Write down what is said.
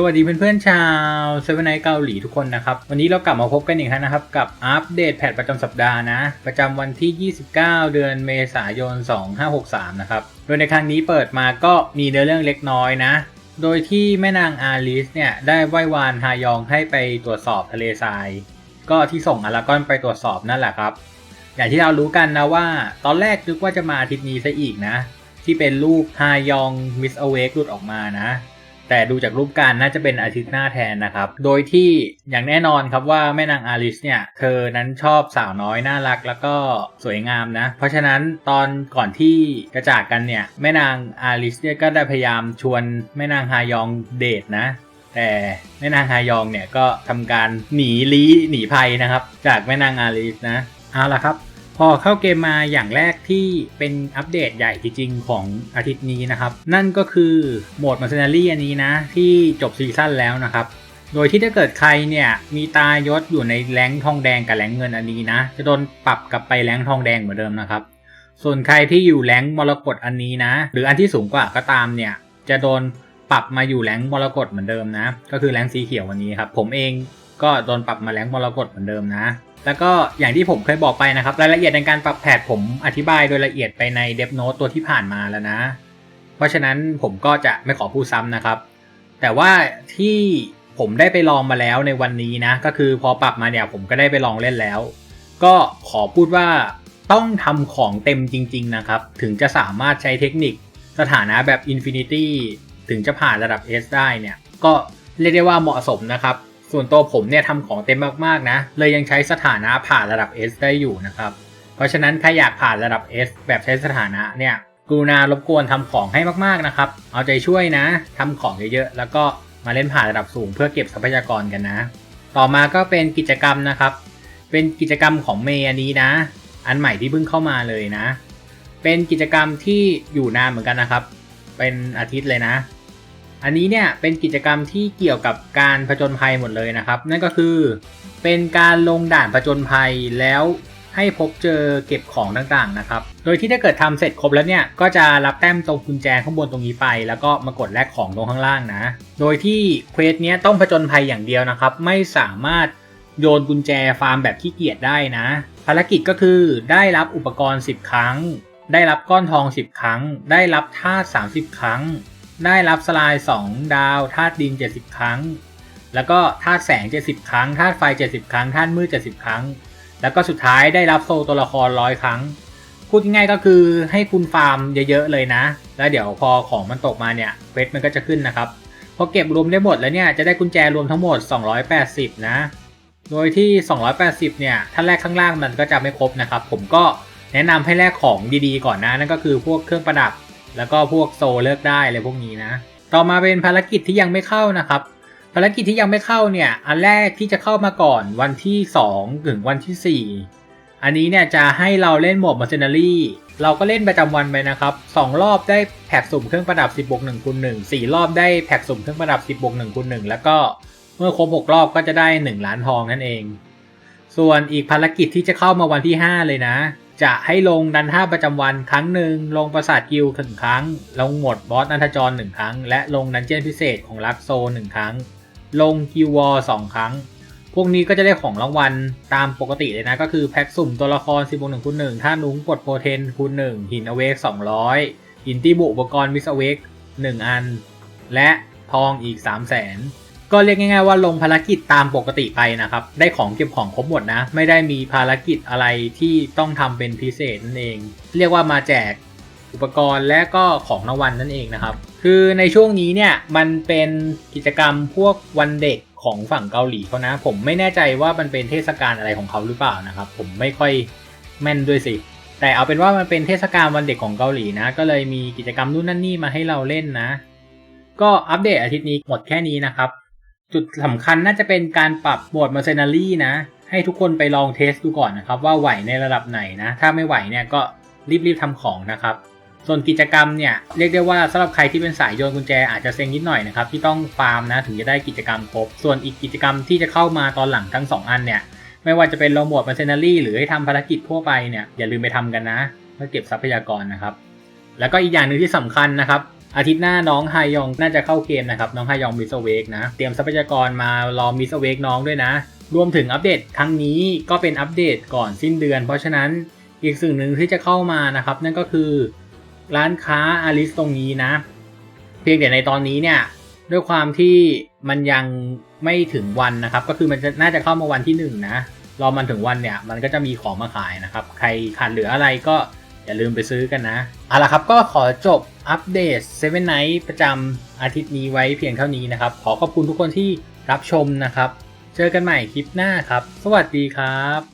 สวัสดีเพื่อนๆชาวเซเว่นไนเกาหลีทุกคนนะครับ วันนี้เรากลับมาพบกันอีกครั้งนะครับ กับอัปเดตแพทประจำสัปดาห์นะ ประจำวันที่ 29 เดือนเมษายน 2563 นะครับ โดยในครั้งนี้เปิดมาก็มีเนื้อเรื่องเล็กน้อยนะ โดยที่แม่นางอาลิสเนี่ยได้ไหว้วานฮายองให้ไปตรวจสอบทะเลทราย ก็ที่ส่งอารากอนไปตรวจสอบนั่นแหละครับ อย่างที่เรารู้กันนะว่า ตอนแรกนึกว่าจะมาอาทิตย์นี้ซะอีกนะ ที่เป็นรูปฮายองมิสอเวกหลุดออกมานะ แต่ดูจากรูปการน่าจะเป็นอาทิตย์หน้าแทนนะครับ โดยที่อย่างแน่นอนครับว่าแม่นางอาลิสเนี่ย เธอนั้นชอบสาวน้อยน่ารักแล้วก็สวยงามนะ เพราะฉะนั้นตอนก่อนที่กระจากกันเนี่ย แม่นางอาลิสเนี่ยก็ได้พยายามชวนแม่นางฮายองเดทนะแต่แม่นางฮายองเนี่ยก็ทำการหนีลี้หนีภัยนะครับ จากแม่นางอาลิสนะเอาละครับ พอเข้าเกมมาอย่างแรกที่เป็นอัปเดตใหญ่จริงๆของอาทิตย์นี้นะครับ นั่นก็คือโหมดมาเซนารีอันนี้นะ ที่จบซีซั่นแล้วนะครับ โดยที่ถ้าเกิดใครเนี่ยมีตายศอยู่ในแรงทองแดงกับแรงเงินอันนี้นะ จะโดนปรับกลับไปแรงทองแดงเหมือนเดิมนะครับ ส่วนใครที่อยู่แรงมรกตอันนี้นะ หรืออันที่สูงกว่าก็ตามเนี่ยจะโดนปรับมาอยู่แรงมรกตเหมือนเดิมนะ ก็คือแรงสีเขียววันนี้ครับผมเองก็โดนปรับมาแรงมรกตเหมือนเดิมนะ แล้วก็อย่างที่ผมเคยบอกไปนะครับ รายละเอียดในการปรับแพทผมอธิบายโดยละเอียดไปในเดฟโนตตัวที่ผ่านมาแล้วนะ เพราะฉะนั้นผมก็จะไม่ขอพูดซ้ำนะครับ แต่ว่าที่ผมได้ไปลองมาแล้วในวันนี้นะ ก็คือพอปรับมาเนี่ยผมก็ได้ไปลองเล่นแล้ว ก็ขอพูดว่าต้องทำของเต็มจริง ๆ นะครับ ถึงจะสามารถใช้เทคนิคสถานะแบบ Infinity ถึงจะผ่านระดับ S ได้เนี่ย ก็เรียกได้ว่าเหมาะสมนะครับ ส่วนตัวผมเนี่ยทำของเต็มมากๆนะ เลยยังใช้สถานะผ่านระดับ S ได้อยู่นะครับ เพราะฉะนั้นใครอยากผ่านระดับ S แบบใช้สถานะเนี่ยกรุณารบกวนทำของให้มากๆนะครับ เอาใจช่วยนะทำของเยอะๆ แล้วก็มาเล่นผ่านระดับสูงเพื่อเก็บทรัพยากรกันนะ ต่อมาก็เป็นกิจกรรมนะครับ เป็นกิจกรรมของเมย์อันนี้นะ อันใหม่ที่เพิ่งเข้ามาเลยนะ เป็นกิจกรรมที่อยู่นานเหมือนกันนะครับ เป็นอาทิตย์เลยนะ อันนี้เนี่ยเป็นกิจกรรมที่เกี่ยวกับการผจญภัยหมดเลยนะครับ นั่นก็คือเป็นการลงด่านผจญภัยแล้วให้พบเจอเก็บของต่างๆนะครับ โดยที่ถ้าเกิดทำเสร็จครบแล้วเนี่ยก็จะรับแต้มตรงกุญแจข้างบนตรงนี้ไป แล้วก็มากดแลกของตรงข้างล่างนะ โดยที่เควสเนี้ยต้องผจญภัยอย่างเดียวนะครับ ไม่สามารถโยนกุญแจฟาร์มแบบขี้เกียจได้นะ ภารกิจก็คือได้รับอุปกรณ์ 10 ครั้ง ได้รับก้อนทอง 10 ครั้ง ได้รับธา30 ครั้ง ได้รับสลาย 2 ดาวธาตุดิน 70 ครั้ง แล้วก็ธาตุแสง 70 ครั้งธาตุไฟ 70 ครั้งธาตุมืด 70 ครั้ง แล้วก็สุดท้ายได้รับโซตัวละครร้อยครั้ง พูดง่ายๆก็คือให้คุณฟาร์มเยอะๆเลยนะ แล้วเดี๋ยวพอของมันตกมาเนี่ยเควสมันก็จะขึ้นนะครับพอเก็บรวมได้หมดแล้วเนี่ยจะได้กุญแจรวมทั้งหมด 280 นะ โดยที่ 280 เนี่ยถ้าแลกข้างล่างมันก็จะไม่ครบนะครับ ผมก็แนะนำให้แลกของดีๆก่อนนะ นั่นก็คือพวกเครื่องประดับ แล้วก็พวกโซเลิกได้อะไรพวกนี้นะ ต่อมาเป็นภารกิจที่ยังไม่เข้านะครับ ภารกิจที่ยังไม่เข้าเนี่ย อันแรกที่จะเข้ามาก่อนวันที่ 2 ถึงวันที่ 4 อันนี้เนี่ยจะให้เราเล่นโหมดมาเซนารีเราก็เล่นประจำวันไปนะครับ 2 รอบได้แพ็กสุ่มเครื่องประดับ 10บวก1คูณ1 4 รอบได้แพ็กสุ่มเครื่องประดับ 10บวก1คูณ1แล้วก็เมื่อครบ 6 รอบก็จะได้ 1 ล้านทองนั่นเอง ส่วนอีกภารกิจที่จะเข้ามาวันที่ 5 เลยนะ จะให้ลงดันท่าประจำวันครั้งหนึ่งลงปราสาทกิลถึงครั้ง ลงหมดบอสนันทจรหนึ่งครั้ง และลงดันเจียนพิเศษของลักโซหนึ่งครั้ง ลงกิววอร์สองครั้ง พวกนี้ก็จะได้ของรางวัลตามปกติเลยนะ ก็คือแพ็กสุ่มตัวละคร 10บวก1คูณ1ถ้านุ้งปลดโปรเทนคูณ1หินอเวก200หินที่บุอุปกรณ์มิสเวก1อัน และทองอีก3 0 0 0 0น ก็เรียกง่ายๆว่าลงภารกิจตามปกติไปนะครับ ได้ของเก็บของครบหมดนะ ไม่ได้มีภารกิจอะไรที่ต้องทำเป็นพิเศษนั่นเอง เรียกว่ามาแจกอุปกรณ์และก็ของรางวัลนั่นเองนะครับ คือในช่วงนี้เนี่ยมันเป็นกิจกรรมพวกวันเด็กของฝั่งเกาหลีเขานะ ผมไม่แน่ใจว่ามันเป็นเทศกาลอะไรของเขาหรือเปล่านะครับ ผมไม่ค่อยแม่นด้วยสิ แต่เอาเป็นว่ามันเป็นเทศกาลวันเด็กของเกาหลีนะ ก็เลยมีกิจกรรมนู่นนั่นนี่มาให้เราเล่นนะ ก็อัปเดตอาทิตย์นี้หมดแค่นี้นะครับ จุดสำคัญน่าจะเป็นการปรับโหมดมาเซนารีนะ ให้ทุกคนไปลองเทสดูก่อนนะครับ ว่าไหวในระดับไหนนะ ถ้าไม่ไหวเนี่ยก็รีบๆทำของนะครับ ส่วนกิจกรรมเนี่ยเรียกได้ว่าสำหรับใครที่เป็นสายโยนกุญแจอาจจะเซ็งนิดหน่อยนะครับที่ต้องฟาร์มนะถึงจะได้กิจกรรมครบ ส่วนอีกกิจกรรมที่จะเข้ามาตอนหลังทั้ง 2 อันเนี่ยไม่ว่าจะเป็นลงโหมดมาเซนารีหรือให้ทำภารกิจทั่วไปเนี่ยอย่าลืมไปทำกันนะเพื่อเก็บทรัพยากรนะครับ แล้วก็อีกอย่างหนึ่งที่สำคัญนะครับ อาทิตย์หน้าน้องไฮยองน่าจะเข้าเกมนะครับน้องไฮยองมิสเวกนะ เตรียมทรัพยากรมารอมิสเวกน้องด้วยนะ รวมถึงอัปเดตครั้งนี้ก็เป็นอัปเดตก่อนสิ้นเดือน เพราะฉะนั้นอีกสิ่งหนึ่งที่จะเข้ามานะครับ นั่นก็คือร้านค้าอาริสตรงนี้นะ เพียงแต่ในตอนนี้เนี่ยด้วยความที่มันยังไม่ถึงวันนะครับ ก็คือมันจะน่าจะเข้ามาวันที่หนึ่งนะรอมันถึงวันเนี่ยมันก็จะมีของมาขายนะครับ ใครขาดเหลืออะไรก็ อย่าลืมไปซื้อกันนะเอาละครับก็ขอจบอัปเดต7 Night ประจำอาทิตย์นี้ไว้เพียงเท่านี้นะครับ ขอขอบคุณทุกคนที่รับชมนะครับ เจอกันใหม่คลิปหน้าครับ สวัสดีครับ